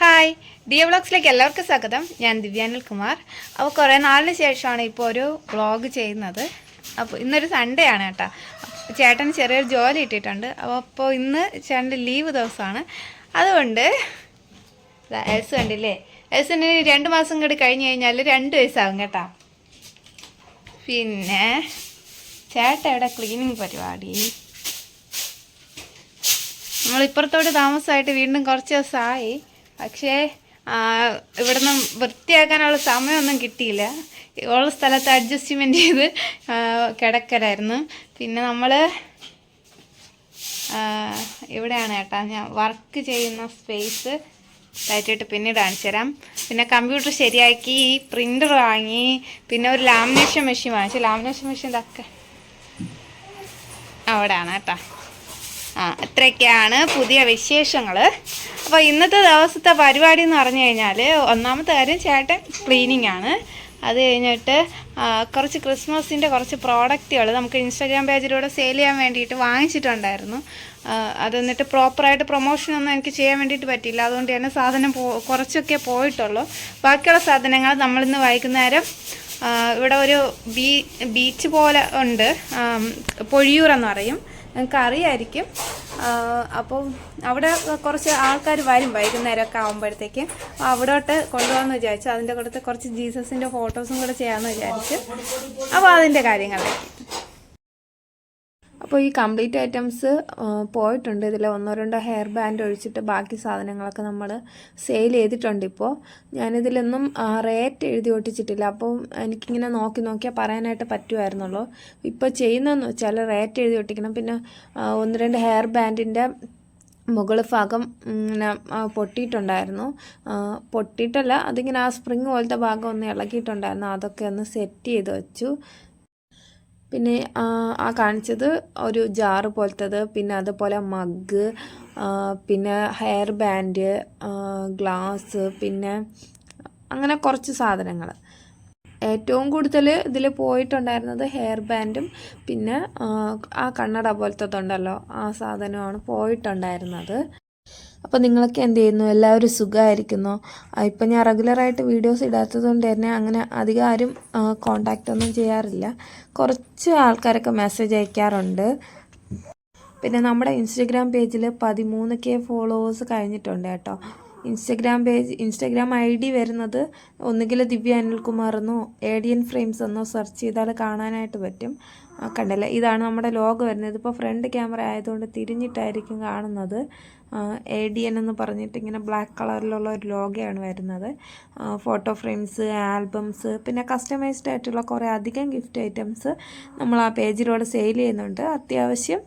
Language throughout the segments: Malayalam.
ഹായ് ഡി വ്ളോഗ്സിലേക്ക് എല്ലാവർക്കും സ്വാഗതം. ഞാൻ ദിവ്യാനിൽ കുമാർ അപ്പോൾ കുറേ നാളിന് ശേഷമാണ് ഇപ്പോൾ ഒരു വ്ളോഗ് ചെയ്യുന്നത്. അപ്പോൾ ഇന്നൊരു സൺഡേ ആണ് കേട്ടോ. ചേട്ടന് ചെറിയൊരു ജോലി ഇട്ടിട്ടുണ്ട് അപ്പോൾ അപ്പോൾ ഇന്ന് ചേട്ടന്റെ ലീവ് ദിവസമാണ്. അതുകൊണ്ട് എൽസ് കണ്ടില്ലേ? എൽസിന് രണ്ട് മാസം കൂടി കഴിഞ്ഞ് കഴിഞ്ഞാൽ രണ്ട് വയസ്സാകും കേട്ടോ. പിന്നെ ചേട്ടൻ ഇവിടെ ക്ലീനിങ് പരിപാടി? നമ്മൾ ഇപ്പുറത്തോട്ട് താമസമായിട്ട് വീണ്ടും കുറച്ച് ദിവസമായി. പക്ഷേ ഇവിടുന്ന് വൃത്തിയാക്കാനുള്ള സമയമൊന്നും കിട്ടിയില്ല. ഉള്ള സ്ഥലത്ത് അഡ്ജസ്റ്റ്മെന്റ് ചെയ്ത് കിടക്കലായിരുന്നു. പിന്നെ നമ്മൾ ഇവിടെയാണ് കേട്ടോ. ഞാൻ വർക്ക് ചെയ്യുന്ന സ്പേസ് കയറ്റിയിട്ട് പിന്നീട് കാണിച്ചു തരാം. പിന്നെ കമ്പ്യൂട്ടർ ശരിയാക്കി പ്രിന്റർ വാങ്ങി പിന്നെ ഒരു ലാമിനേഷൻ മെഷീൻ വാങ്ങിച്ചു. ലാമിനേഷൻ മെഷീൻ ഇതൊക്കെ അവിടെയാണ് കേട്ടോ. ആ അത്രയൊക്കെയാണ് പുതിയ വിശേഷങ്ങൾ അപ്പോൾ ഇന്നത്തെ ദിവസത്തെ പരിപാടി എന്ന് പറഞ്ഞു കഴിഞ്ഞാൽ ഒന്നാമത്തെ കാര്യം ചേട്ടൻ ക്ലീനിങ് ആണ്. അത് കഴിഞ്ഞിട്ട് കുറച്ച് ക്രിസ്മസിന്റെ കുറച്ച് പ്രോഡക്റ്റുകൾ നമുക്ക് ഇൻസ്റ്റാഗ്രാം പേജിലൂടെ സെയിൽ ചെയ്യാൻ വേണ്ടിയിട്ട് വാങ്ങിച്ചിട്ടുണ്ടായിരുന്നു. അതെന്നിട്ട് പ്രോപ്പറായിട്ട് പ്രൊമോഷനൊന്നും എനിക്ക് ചെയ്യാൻ വേണ്ടിയിട്ട് പറ്റിയില്ല. അതുകൊണ്ട് തന്നെ സാധനം പോ കുറച്ചൊക്കെ പോയിട്ടുള്ളൂ. ബാക്കിയുള്ള സാധനങ്ങൾ നമ്മളിന്ന് വൈകുന്നേരം ഇവിടെ ഒരു ബീ ബീച്ച് പോലെ ഉണ്ട്. പൊഴിയൂർ എന്ന് പറയും. നിങ്ങൾക്ക് അറിയായിരിക്കും അപ്പോൾ അവിടെ കുറച്ച് ആൾക്കാർ വരും വൈകുന്നേരമൊക്കെ ആകുമ്പോഴത്തേക്ക് അപ്പോൾ അവിടോട്ട് കൊണ്ടുപോകാമെന്ന് വിചാരിച്ചു. അതിന്റെ കൂടെ കുറച്ച് ജീസസിന്റെ ഫോട്ടോസും കൂടെ ചെയ്യാമെന്ന് വിചാരിച്ചു. അപ്പോൾ അതിന്റെ കാര്യങ്ങളിലേക്ക് അപ്പോൾ ഈ കംപ്ലീറ്റ് ഐറ്റംസ് പോയിട്ടുണ്ട്. ഇതിൽ ഒന്നോ രണ്ടോ ഹെയർ ബാൻഡ് ഒഴിച്ചിട്ട് ബാക്കി സാധനങ്ങളൊക്കെ നമ്മൾ സെയിൽ ചെയ്തിട്ടുണ്ട് ഇപ്പോൾ ഞാനിതിലൊന്നും റേറ്റ് എഴുതി ഒട്ടിച്ചിട്ടില്ല. അപ്പോൾ എനിക്കിങ്ങനെ നോക്കി നോക്കിയാൽ പറയാനായിട്ട് പറ്റുമായിരുന്നുള്ളൂ ഇപ്പോൾ ചെയ്യുന്നതെന്ന് വെച്ചാൽ റേറ്റ് എഴുതി ഒട്ടിക്കണം. പിന്നെ ഒന്ന് രണ്ട് ഹെയർ ബാൻഡിന്റെ മുകൾ ഭാഗം ഇങ്ങനെ പൊട്ടിയിട്ടുണ്ടായിരുന്നു. പൊട്ടിയിട്ടല്ല അതിങ്ങനെ ആ സ്പ്രിങ് പോലത്തെ ഭാഗം ഒന്ന് ഇളകിയിട്ടുണ്ടായിരുന്നു. അതൊക്കെ ഒന്ന് സെറ്റ് ചെയ്ത് വെച്ചു. പിന്നെ ആ, കാണിച്ചത് ഒരു ജാറ് പോലത്തത് പിന്നെ അതുപോലെ മഗ് പിന്നെ ഹെയർ ബാൻഡ് ഗ്ലാസ് പിന്നെ അങ്ങനെ കുറച്ച് സാധനങ്ങൾ ഏറ്റവും കൂടുതൽ ഇതിൽ പോയിട്ടുണ്ടായിരുന്നത് ഹെയർ ബാൻഡും പിന്നെ ആ കണ്ണട പോലത്തതുണ്ടല്ലോ ആ സാധനമാണ് പോയിട്ടുണ്ടായിരുന്നത്. അപ്പോൾ നിങ്ങളൊക്കെ എന്ത് ചെയ്യുന്നു? എല്ലാവരും സുഖമായിരിക്കുന്നു. ഇപ്പം ഞാൻ റെഗുലറായിട്ട് വീഡിയോസ് ഇടാത്തതുകൊണ്ട് തന്നെ അങ്ങനെ അധികം ആരും കോണ്ടാക്റ്റ് ഒന്നും ചെയ്യാറില്ല. കുറച്ച് ആൾക്കാരൊക്കെ മെസ്സേജ് അയക്കാറുണ്ട്. പിന്നെ നമ്മുടെ ഇൻസ്റ്റഗ്രാം പേജിൽ പതിമൂന്ന് കെ ഫോളോവേഴ്സ് കഴിഞ്ഞിട്ടുണ്ട് കേട്ടോ. Instagram page Instagram I D വരുന്നത് ഒന്നുകിൽ ദിവ്യ അനിൽകുമാർ എന്നോ ഏഡിയൻ ഫ്രെയിംസ് എന്നോ സെർച്ച് ചെയ്താൽ കാണാനായിട്ട് പറ്റും. കണ്ടല്ലേ? ഇതാണ് നമ്മുടെ ലോഗോ വരുന്നത്. ഇതിപ്പോൾ ഫ്രണ്ട് ക്യാമറ ആയതുകൊണ്ട് തിരിഞ്ഞിട്ടായിരിക്കും കാണുന്നത്. എ ഡി എൻ എന്ന് പറഞ്ഞിട്ട് ഇങ്ങനെ ബ്ലാക്ക് കളറിലുള്ള ഒരു ലോഗയാണ് വരുന്നത്. ഫോട്ടോ ഫ്രെയിംസ് ആൽബംസ് പിന്നെ കസ്റ്റമൈസ്ഡ് ആയിട്ടുള്ള കുറേ അധികം ഗിഫ്റ്റ് ഐറ്റംസ് നമ്മൾ ആ പേജിലൂടെ സെയിൽ ചെയ്യുന്നുണ്ട്. അത്യാവശ്യം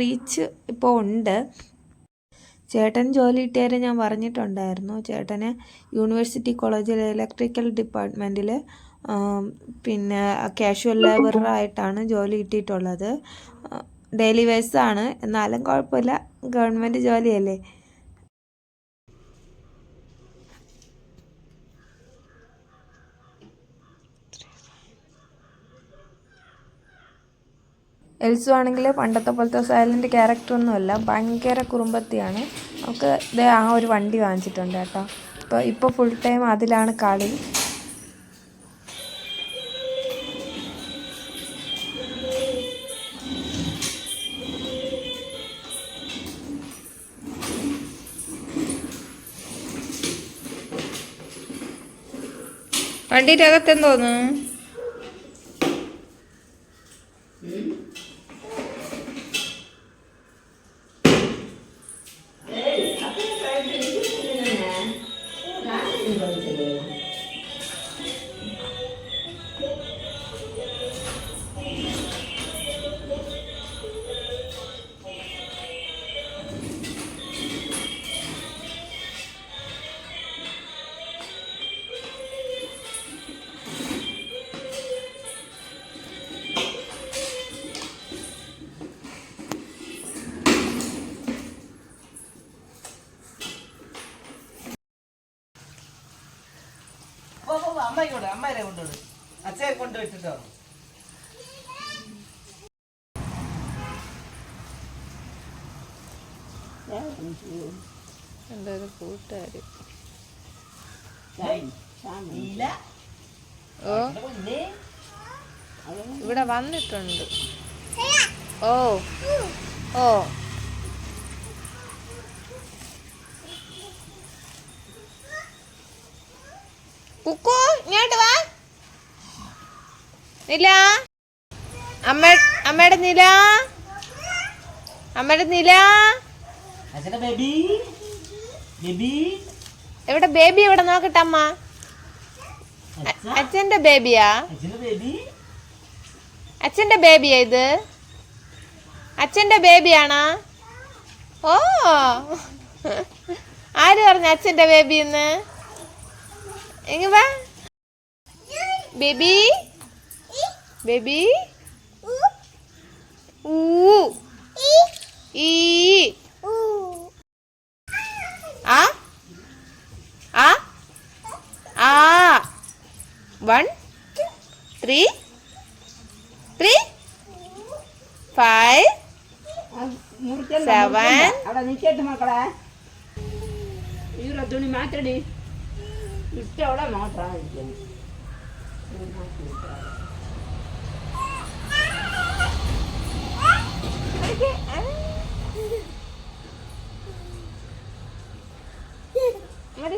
റീച്ച് ഇപ്പോൾ ഉണ്ട്. ചേട്ടൻ ജോലി കിട്ടിയാൽ ഞാൻ പറഞ്ഞിട്ടുണ്ടായിരുന്നു. ചേട്ടന് യൂണിവേഴ്സിറ്റി കോളേജിൽ ഇലക്ട്രിക്കൽ ഡിപ്പാർട്ട്മെന്റിൽ പിന്നെ കാഷ്വൽ ലേബറായിട്ടാണ് ജോലി കിട്ടിയിട്ടുള്ളത്. ഡെയിലി വേഴ്സാണ് എന്നാലും കുഴപ്പമില്ല. ഗവൺമെന്റ് ജോലിയല്ലേ. എൽസു ആണെങ്കിൽ പണ്ടത്തെ പോലത്തെ സൈലന്റ് ക്യാരക്ടറൊന്നുമല്ല. ഭയങ്കര കുറുമ്പത്തിയാണ്. നമുക്ക് ഇത് ആ ഒരു വണ്ടി വാങ്ങിച്ചിട്ടുണ്ട് കേട്ടോ. ഇപ്പോൾ ഇപ്പോൾ ഫുൾ ടൈം അതിലാണ് കളി. വണ്ടിയുടെ അകത്ത് y അമ്മേരെ കൊണ്ടുവിട് അച്ഛനെ കൊണ്ടുവിട്ടിട്ടോ എന്റെ ഒരു കൂട്ടുകാരി നീല. ഓ. ഇവിടെ വന്നിട്ടുണ്ട്. ഓ. ഓ. നില. അമ്മ അമ്മയുടെ നില. അമ്മയുടെ നില. എവിടെ ബേബി എവിടെ നോക്കട്ടെ അമ്മ? അച്ഛന്റെ ബേബിയാ അച്ഛന്റെ ബേബി അച്ഛന്റെ ബേബിയാ ഇത്? അച്ഛന്റെ ബേബിയാണോ ഓ. ആര് പറഞ്ഞു അച്ഛന്റെ ബേബി എന്ന്? എങ്ങ ബേബി. ബേബി ഊ ഈ ആ ആ ആ one three three five seven അവിടെ നിൽക്കട്ടെ മക്കളെ ഈറ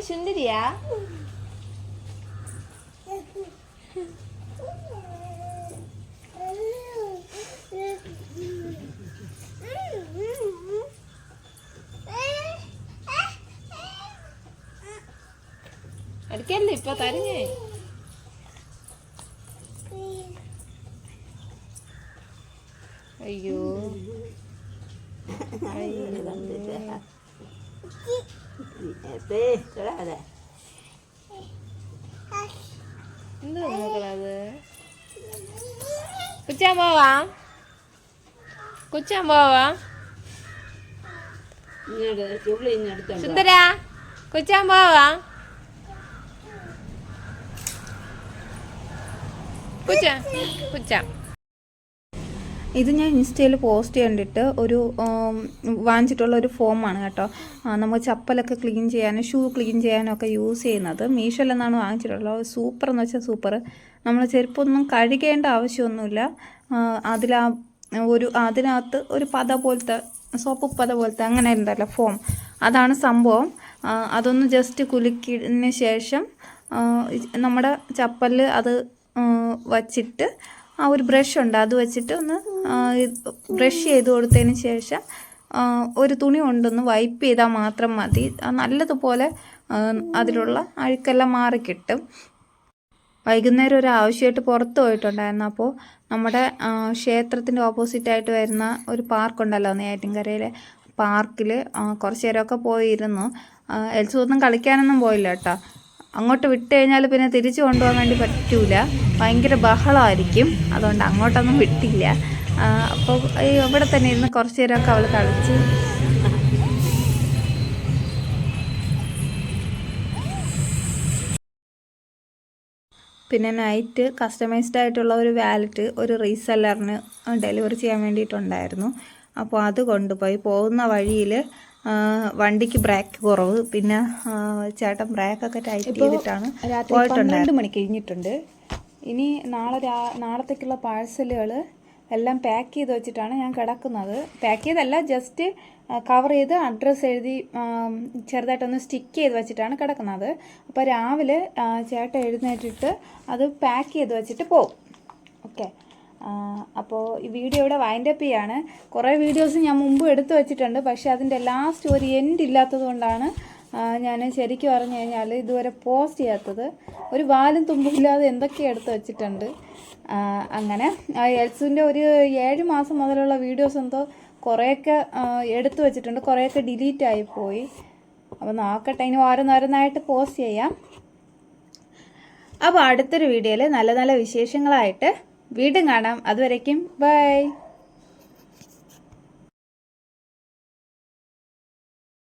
തുണി മാറ്റടി ഇട്ടവിടെ മാത്രം മറ്റേ സുന്ദരിയാ എടുക്കല്ലേ ഇപ്പൊ തരുന്നേ അയ്യോ തൊടാതെ എന്താ നോക്കണത് കുച്ചാൻ പോവാം കുച്ചാൻ പോവാം സുന്ദര കുച്ചാൻ പോവാം കുച്ച കുച്ച. ഇത് ഞാൻ ഇൻസ്റ്റയിൽ പോസ്റ്റ് ചെയ്യേണ്ടിട്ട് ഒരു വാങ്ങിച്ചിട്ടുള്ള ഒരു ഫോമാണ് കേട്ടോ. നമുക്ക് ചപ്പലൊക്കെ ക്ലീൻ ചെയ്യാനും ഷൂ ക്ലീൻ ചെയ്യാനും ഒക്കെ യൂസ് ചെയ്യുന്നത്. മീഷോയിൽ നിന്നാണ് വാങ്ങിച്ചിട്ടുള്ളത്. സൂപ്പർ എന്ന് വെച്ചാൽ സൂപ്പർ നമ്മൾ ചെരുപ്പൊന്നും കഴുകേണ്ട ആവശ്യമൊന്നുമില്ല. അതിലാ ഒരു അതിനകത്ത് ഒരു പത പോലത്തെ സോപ്പ് പത പോലത്തെ അങ്ങനെ ഉണ്ടല്ലോ ഫോം. അതാണ് സംഭവം. അതൊന്ന് ജസ്റ്റ് കുലുക്കിയതിന് ശേഷം നമ്മുടെ ചപ്പലിൽ അത് വച്ചിട്ട് ആ ഒരു ബ്രഷ് ഉണ്ട്. അത് വെച്ചിട്ട് ഒന്ന് ബ്രഷ് ചെയ്ത് കൊടുത്തതിന് ശേഷം ഒരു തുണി കൊണ്ടൊന്ന് വൈപ്പ് ചെയ്താൽ മാത്രം മതി. നല്ലതുപോലെ അതിലുള്ള അഴുക്കെല്ലാം മാറിക്കിട്ടും വൈകുന്നേരം ഒരു ആവശ്യമായിട്ട് പുറത്ത് പോയിട്ടുണ്ടായിരുന്നു. അപ്പോൾ നമ്മുടെ ക്ഷേത്രത്തിന്റെ ഓപ്പോസിറ്റായിട്ട് വരുന്ന ഒരു പാർക്കുണ്ടല്ലോ നെയ്യാറ്റിൻകരയിലെ പാർക്കിൽ കുറച്ച് നേരമൊക്കെ പോയിരുന്നു. എൽസൊന്നും കളിക്കാനൊന്നും പോയില്ല കേട്ടോ. അങ്ങോട്ട് വിട്ട് കഴിഞ്ഞാൽ പിന്നെ തിരിച്ചു കൊണ്ടുപോകാൻ വേണ്ടി പറ്റൂല. ഭയങ്കര ബഹളമായിരിക്കും അതുകൊണ്ട് അങ്ങോട്ടൊന്നും വിട്ടില്ല. അപ്പോൾ ഇവിടെ തന്നെ ഇരുന്ന് കുറച്ച് നേരമൊക്കെ അവൾ കളിച്ച്. പിന്നെ നൈറ്റ് കസ്റ്റമൈസ്ഡ് ആയിട്ടുള്ള ഒരു വാലറ്റ് ഒരു റീസെല്ലറിന് ഡെലിവറി ചെയ്യാൻ വേണ്ടിയിട്ടുണ്ടായിരുന്നു. അപ്പോൾ അത് കൊണ്ടുപോയി. പോകുന്ന വഴിയിൽ വണ്ടിക്ക് ബ്രേക്ക് കുറവ്. പിന്നെ ചേട്ടൻ ബ്രേക്കൊക്കെ ടൈറ്റ് ചെയ്തിട്ടാണ് പോയിട്ടുണ്ടായിരുന്നത് മണി കഴിഞ്ഞിട്ടുണ്ട്. ഇനി നാളെ രാ നാളത്തേക്കുള്ള പാഴ്സലുകൾ എല്ലാം പാക്ക് ചെയ്ത് വെച്ചിട്ടാണ് ഞാൻ കിടക്കുന്നത്. പാക്ക് ചെയ്തല്ല ജസ്റ്റ് കവർ ചെയ്ത് അഡ്രസ്സ് എഴുതി ചെറുതായിട്ടൊന്ന് സ്റ്റിക്ക് ചെയ്ത് വെച്ചിട്ടാണ് കിടക്കുന്നത്. അപ്പോൾ രാവിലെ ചേട്ടൻ എഴുന്നേറ്റിട്ട് അത് പാക്ക് ചെയ്ത് വെച്ചിട്ട് പോകും ഓക്കെ അപ്പോൾ ഈ വീഡിയോ ഇവിടെ വൈൻഡപ്പ് ചെയ്യാണ്. കുറേ വീഡിയോസ് ഞാൻ മുമ്പ് എടുത്തു വെച്ചിട്ടുണ്ട്. പക്ഷേ അതിന്റെ ലാസ്റ്റ് ഒരു എൻഡ് ഇല്ലാത്തത് കൊണ്ടാണ് ഞാൻ ശരിക്കും പറഞ്ഞു കഴിഞ്ഞാൽ ഇതുവരെ പോസ്റ്റ് ചെയ്യാത്തത്. ഒരു വാലും തുമ്പില്ലാതെ എന്തൊക്കെ എടുത്ത് വെച്ചിട്ടുണ്ട്. അങ്ങനെ. ആ എൽസുവിന്റെ ഒരു ഏഴ് മാസം മുതലുള്ള വീഡിയോസ് എന്തോ കുറേയൊക്കെ എടുത്തു വെച്ചിട്ടുണ്ട്. കുറേയൊക്കെ ഡിലീറ്റ് ആയിപ്പോയി അപ്പോൾ നോക്കട്ടെ ഇനി ഓരോന്നോരോന്നായിട്ട് പോസ്റ്റ് ചെയ്യാം. അപ്പോൾ അടുത്തൊരു വീഡിയോയിൽ നല്ല നല്ല വിശേഷങ്ങളായിട്ട് വീണ്ടും കാണാം. അതുവരയ്ക്കും ബൈ.